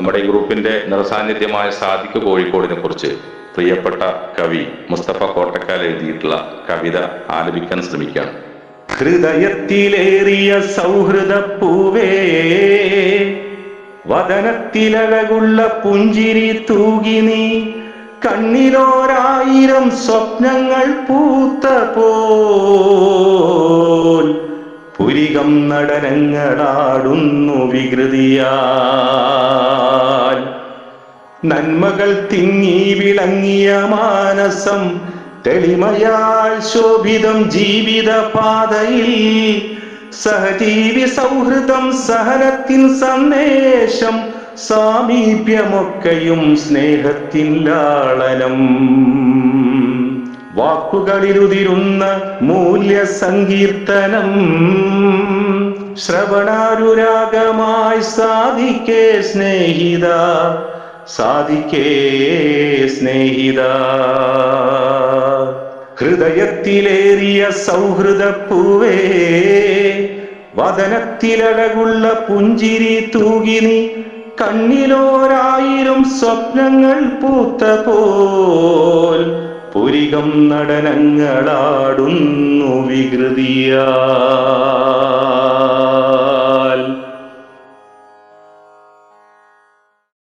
നമ്മുടെ ഈ ഗ്രൂപ്പിന്റെ നിറസാന്നിധ്യമായ സാദിഖ് കോഴിക്കോടിനെ കുറിച്ച് പ്രിയപ്പെട്ട കവി മുസ്തഫ കോട്ടക്കാൽ എഴുതിയിട്ടുള്ള കവിത ആലപിക്കാൻ ശ്രമിക്കാം ഹൃദയത്തിലേറിയ സൗഹൃദ പൂവേ വതനത്തിലകുള്ള പുഞ്ചിരി തൂകി നീ കണ്ണിലോരായിരം സ്വപ്നങ്ങൾ പൂത്ത പോൽ പുരികം നടനങ്ങളാടുന്നു വികൃതിയാൽ. നന്മകൾ തിങ്ങി വിളങ്ങിയ മാനസം തെളിമയാൽ ശോഭിതം ജീവിത പാതയിൽ. സഹജീവി സൗഹൃദം സഹനത്തിൻ സന്ദേശം സാമീപ്യമൊക്കെയും സ്നേഹത്തിൻ ലാളനം. വാക്കുകളിലുതിരുന്ന മൂല്യ സങ്കീർത്തനം ശ്രവണാരുരാഗമായി സാധിക്കേ സ്നേഹിത സാധിക്കേ സ്നേഹിത. ഹൃദയത്തിലേറിയ സൗഹൃദ പൂവേ വദനത്തിലഴകുള്ള പുഞ്ചിരി തൂകിനി കണ്ണിലോരായിരം സ്വപ്നങ്ങൾ പൂത്ത പോൽ പുരികം നടനങ്ങളാടുന്നു വികൃതിയാ.